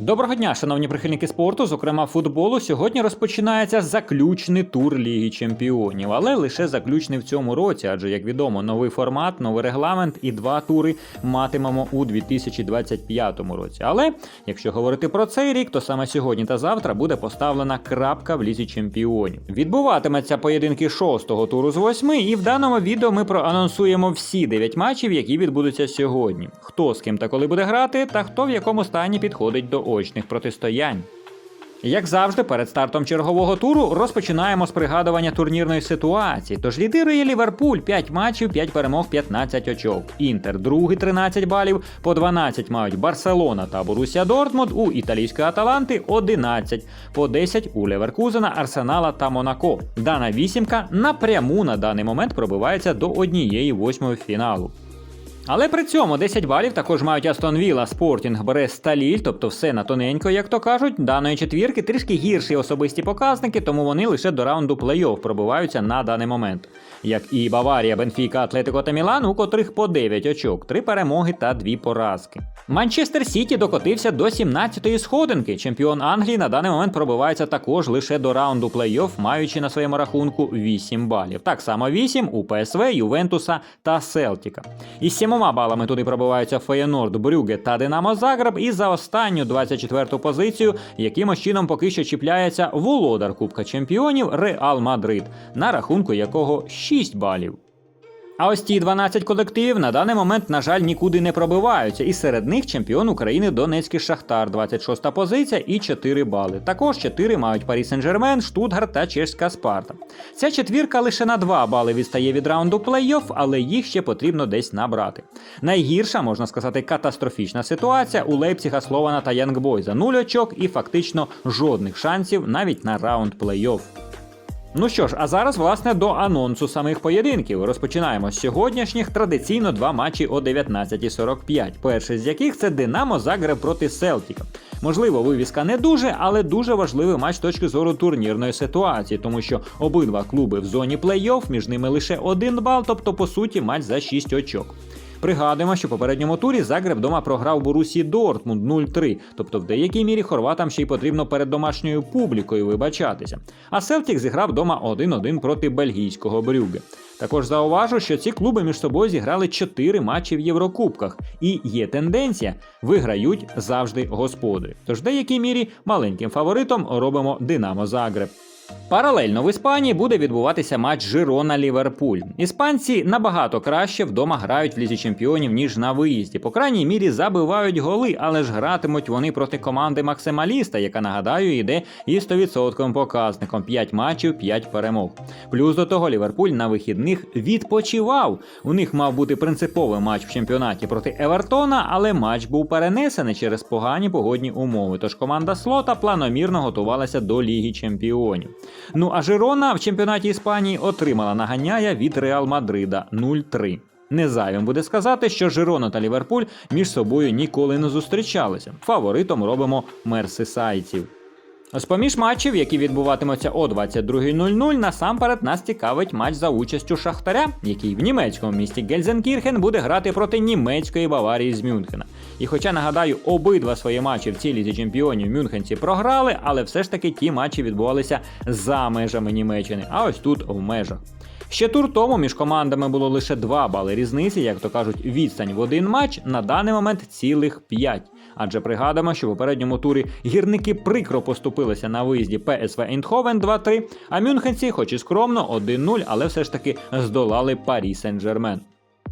Доброго дня, шановні прихильники спорту, зокрема футболу. Сьогодні розпочинається заключний тур Ліги Чемпіонів, але лише заключний в цьому році, адже як відомо, новий формат, новий регламент і два тури матимемо у 2025 році. Але якщо говорити про цей рік, то саме сьогодні та завтра буде поставлена крапка в лізі чемпіонів. Відбуватиметься поєдинки шостого туру з восьми, і в даному відео ми проанонсуємо всі дев'ять матчів, які відбудуться сьогодні. Хто з ким та коли буде грати, та хто в якому стані підходить до очних протистоянь. Як завжди, перед стартом чергового туру розпочинаємо з пригадування турнірної ситуації. Тож лідирує Ліверпуль 5 матчів, 5 перемог, 15 очок. Інтер другий 13 балів, по 12 мають Барселона та Борусія Дортмунд, у італійської Аталанти 11, по 10 у Леверкузена, Арсенала та Монако. Дана вісімка напряму на даний момент пробивається до однієї восьмої фіналу. Але при цьому 10 балів також мають Астон Вілла, Спортінг, Брест та Ліль, тобто все на тоненько, як то кажуть. Даної четвірки трішки гірші особисті показники, тому вони лише до раунду плей-офф пробиваються на даний момент. Як і Баварія, Бенфіка, Атлетико та Мілан, у котрих по 9 очок, 3 перемоги та 2 поразки. Манчестер Сіті докотився до 17-ї сходинки. Чемпіон Англії на даний момент пробивається також лише до раунду плей-офф, маючи на своєму рахунку 8 балів. Так само 8 у ПСВ, Ювентуса та Селтіка. Із сімома балами туди пробиваються Феєнорд, Брюге та Динамо Загреб. І за останню 24-ту позицію якимось чином поки що чіпляється володар Кубка Чемпіонів Реал Мадрид, на рахунку якого 6 балів. А ось ті 12 колективів на даний момент, на жаль, нікуди не пробиваються, і серед них чемпіон України Донецький Шахтар, 26 позиція і 4 бали. Також 4 мають Парі Сен-Жермен, Штутгарт та Чешська Спарта. Ця четвірка лише на 2 бали відстає від раунду плей-офф, але їх ще потрібно десь набрати. Найгірша, можна сказати, катастрофічна ситуація у Лейпціга, Слована та Янгбойза. Нуль очок і фактично жодних шансів навіть на раунд плей-офф. Ну що ж, а зараз, власне, до анонсу самих поєдинків. Розпочинаємо з сьогоднішніх традиційно два матчі о 19.45. Перший з яких це Динамо Загреб проти Селтіка. Можливо, вивіска не дуже, але дуже важливий матч з точки зору турнірної ситуації, тому що обидва клуби в зоні плей-офф, між ними лише один бал, тобто по суті матч за 6 очок. Пригадуємо, що в попередньому турі Загреб дома програв Борусі Дортмунд 0-3, тобто в деякій мірі хорватам ще й потрібно перед домашньою публікою вибачатися. А Селтік зіграв дома 1-1 проти бельгійського Брюге. Також зауважу, що ці клуби між собою зіграли 4 матчі в Єврокубках, і є тенденція виграють завжди господарі. Тож в деякій мірі маленьким фаворитом робимо Динамо Загреб. Паралельно в Іспанії буде відбуватися матч Жирона Ліверпуль. Іспанці набагато краще вдома грають в лізі чемпіонів ніж на виїзді. По крайній мірі забивають голи, але ж гратимуть вони проти команди максималіста, яка нагадаю йде із 100% показником 5 матчів, 5 перемог. Плюс до того Ліверпуль на вихідних відпочивав. У них мав бути принциповий матч в чемпіонаті проти Евертона, але матч був перенесений через погані погодні умови. Тож команда Слота планомірно готувалася до Ліги Чемпіонів. Ну а Жирона в чемпіонаті Іспанії отримала наганяя від Реал Мадрида 0-3. Не зайвим буде сказати, що Жирона та Ліверпуль між собою ніколи не зустрічалися. Фаворитом робимо мерсисайців. З поміж матчів, які відбуватимуться о 22.00, насамперед нас цікавить матч за участю Шахтаря, який в німецькому місті Гельзенкірхен буде грати проти німецької Баварії з Мюнхена. І хоча нагадаю, обидва свої матчі в цій лізі чемпіонів мюнхенці програли, але все ж таки ті матчі відбувалися за межами Німеччини, а ось тут в межах. Ще тур тому між командами було лише 2 бали різниці, як то кажуть, відстань в один матч на даний момент цілих 5. Адже пригадаємо, що в попередньому турі гірники прикро поступилися на виїзді ПСВ Ейндховен 2-3, а мюнхенці, хоч і скромно, 1-0, але все ж таки здолали Парі Сен-Жермен.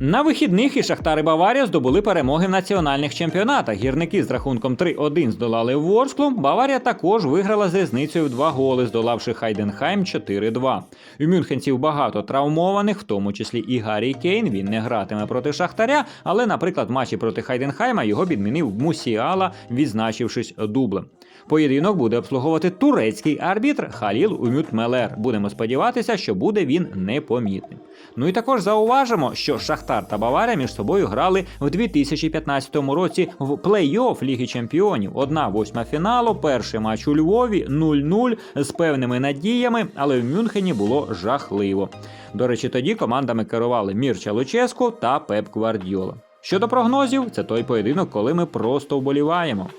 На вихідних і Шахтар і Баварія здобули перемоги в національних чемпіонатах. Гірники з рахунком 3-1 здолали Ворсклу. Баварія також виграла з різницею в два голи, здолавши Хайденхайм 4-2. У мюнхенців багато травмованих, в тому числі і Гаррі Кейн. Він не гратиме проти Шахтаря, але, наприклад, в матчі проти Хайденхайма його відмінив Мусіала, відзначившись дублем. Поєдинок буде обслуговувати турецький арбітр Халіл Умют Мелер. Будемо сподіватися, що буде він непомітним. Ну і також зауважимо, що Шахтар та Баварія між собою грали в 2015 році в плей-офф Ліги Чемпіонів. Одна восьма фіналу, перший матч у Львові 0-0 з певними надіями, але в Мюнхені було жахливо. До речі, тоді командами керували Мірча Луческу та Пеп Гвардіола. Щодо прогнозів, це той поєдинок, коли ми просто вболіваємо.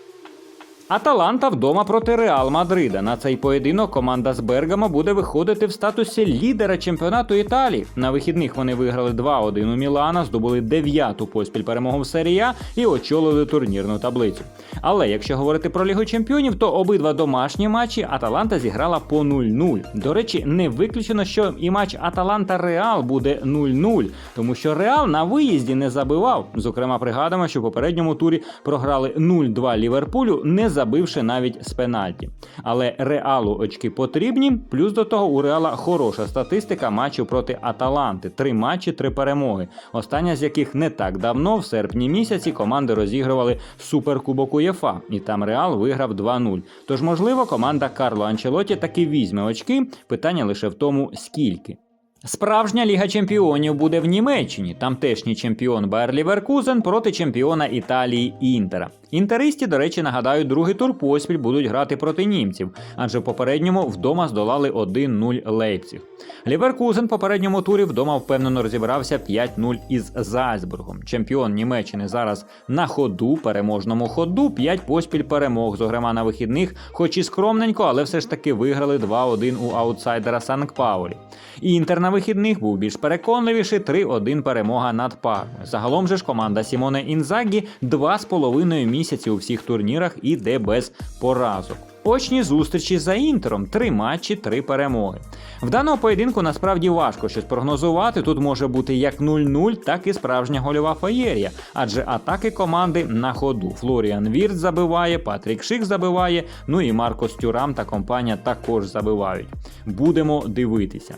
Аталанта вдома проти Реал Мадрида. На цей поєдинок команда з Бергамо буде виходити в статусі лідера чемпіонату Італії. На вихідних вони виграли 2-1 у Мілана, здобули дев'яту поспіль перемогу в серії А і очолили турнірну таблицю. Але якщо говорити про Лігу Чемпіонів, то обидва домашні матчі Аталанта зіграла по 0-0. До речі, не виключено, що і матч Аталанта Реал буде 0-0, тому що Реал на виїзді не забивав. Зокрема, пригадаємо, що в попередньому турі програли 0-2 Ліверпулю, не забивши навіть з пенальті. Але Реалу очки потрібні. Плюс до того у Реала хороша статистика матчів проти Аталанти. Три матчі, три перемоги. Остання з яких не так давно, в серпні місяці, команди розігрували суперкубок УЄФА, і там Реал виграв 2-0. Тож, можливо, команда Карло Анчелоті таки візьме очки. Питання лише в тому, скільки. Справжня Ліга Чемпіонів буде в Німеччині. Тамтешній чемпіон Байер Ліверкузен проти чемпіона Італії Інтера. Інтеристі, до речі, нагадаю, другий тур поспіль будуть грати проти німців, адже в попередньому вдома здолали 1-0 Лейпціг. Ліверкузен в попередньому турі вдома впевнено розібрався 5-0 із Зальцбургом. Чемпіон Німеччини зараз на ходу, переможному ходу, 5 поспіль перемог, зокрема на вихідних, хоч і скромненько, але все ж таки виграли 2-1 у аутсайдера Санкт-Паулі. Інтер на вихідних був більш переконливіший 3-1 перемога над Пармою. Загалом же ж команда Сімоне Інзагі 2,5 місяці у всіх турнірах іде без поразок. Очні зустрічі за інтером, три матчі, три перемоги. В даному поєдинку насправді важко щось прогнозувати. Тут може бути як 0-0, так і справжня гольова феєрія, адже атаки команди на ходу. Флоріан Вірт забиває, Патрік Шик забиває, ну і Марко Стюрам та компанія також забивають. Будемо дивитися.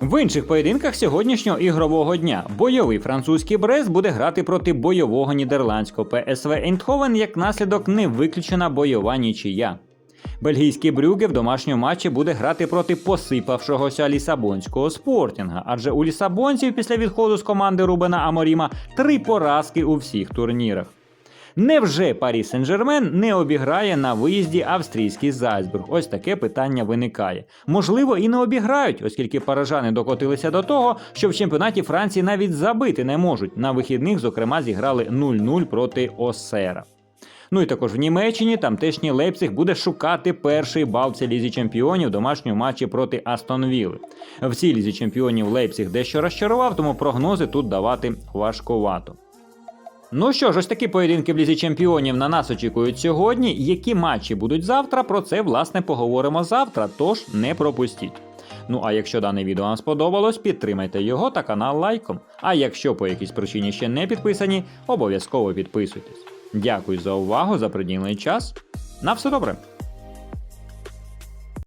В інших поєдинках сьогоднішнього ігрового дня бойовий французький Брест буде грати проти бойового нідерландського ПСВ Ейндховен, як наслідок не виключена бойова нічия. Бельгійський Брюге в домашньому матчі буде грати проти посипавшогося лісабонського спортінга, адже у лісабонців після відходу з команди Рубена Аморіма три поразки у всіх турнірах. Невже Парі Сен-Жермен не обіграє на виїзді австрійський Зальцбург? Ось таке питання виникає. Можливо, і не обіграють, оскільки парижани докотилися до того, що в чемпіонаті Франції навіть забити не можуть. На вихідних, зокрема, зіграли 0-0 проти Осера. Ну і також в Німеччині тамтешній Лейпциг буде шукати перший бал в цій лізі чемпіонів в домашньому матчі проти Астон Вілли. В цій лізі чемпіонів Лейпциг дещо розчарував, тому прогнози тут давати важкувато. Ну що ж, ось такі поєдинки в лізі чемпіонів на нас очікують сьогодні. Які матчі будуть завтра? Про це власне поговоримо завтра, тож не пропустіть. Ну а якщо дане відео вам сподобалось, підтримайте його та канал лайком. А якщо по якійсь причині ще не підписані, обов'язково підписуйтесь. Дякую за увагу, за приділений час. На все добре!